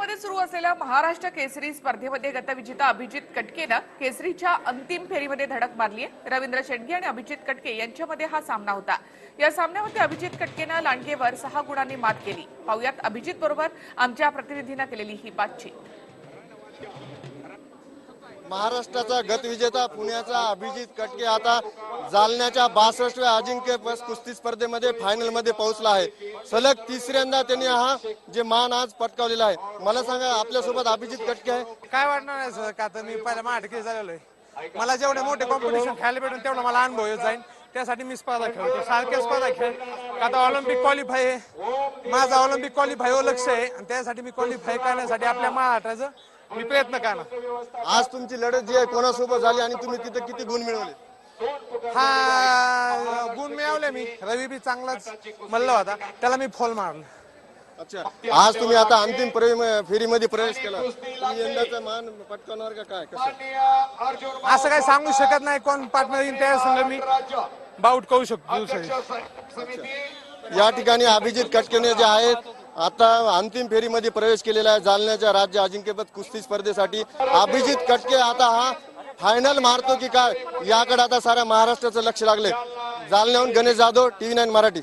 मध्ये सुरू असलेल्या महाराष्ट्र केसरी स्पर्धेमध्ये गतविजेता अभिजित कटकेनं केसरीच्या अंतिम फेरीमध्ये धडक मारली आहे रवींद्र शेडगे आणि अभिजित कटके यांच्यामध्ये हा सामना होता. या सामन्यामध्ये अभिजित कटकेनं लांडगेवर सहा गुणांनी मात केली. पाहुयात अभिजित बरोबर आमच्या प्रतिनिधीनं केलेली ही बातचीत. महाराष्ट्राचा गतविजेता पुण्याचा अभिजित कटके आता जालन्याच्या बासष्टव्या अजिंक्यपद कुस्ती स्पर्धेमध्ये फायनलमध्ये पोहोचला आहे. सलग तिसऱ्यांदा त्यांनी हा जे मान आज पटकावलेला आहे. मला सांगा आपल्यासोबत अभिजित कटके आहे. काय वाटणार नाही सर? का तर मी पहिला माटकी झालेलो आहे. मला जेवढे मोठे कॉम्पिटिशन खेळायला भेटून तेवढा मला अनुभव येत जाईल त्यासाठी मी स्पर्धा खेळतो. सारख्या स्पर्धा खेळ. आता ऑलिम्पिक क्वालिफाय आहे. माझा ऑलिम्पिक क्वालिफाय व लक्ष आहे. आणि त्यासाठी मी क्वालिफाय करण्यासाठी आपल्या महाराष्ट्राचं मी प्रयत्न करणार आज तुमची लढत जी आहे कोणासोबत झाली आणि तुम्ही तिथे किती गुण मिळवले? हा गुण मिळवले मी. रवी बी चांगलाच मल्ल होता. त्याला मी फॉल मारलं. अच्छा. आज तुम्ही आता अंतिम फेरीमध्ये प्रवेश केला. यंदाचा मान पटकावणार का काय? कसं? असं काही सांगू शकत नाही कोण पार्टनर येईल त्या संग मी. बाउट करू शकतो या ठिकाणी अभिजित कटकेने जे आहेत आता अंतिम फेरीमध्ये प्रवेश केलेला आहे जालन्याच्या राज्य अजिंक्यपद कुस्ती स्पर्धेसाठी. अभिजित कटके आता हा फायनल मारतो की काय? याकडे आता साऱ्या महाराष्ट्राचं लक्ष लागले जालन्याहून गणेश जाधव टीव्ही नाईन मराठी.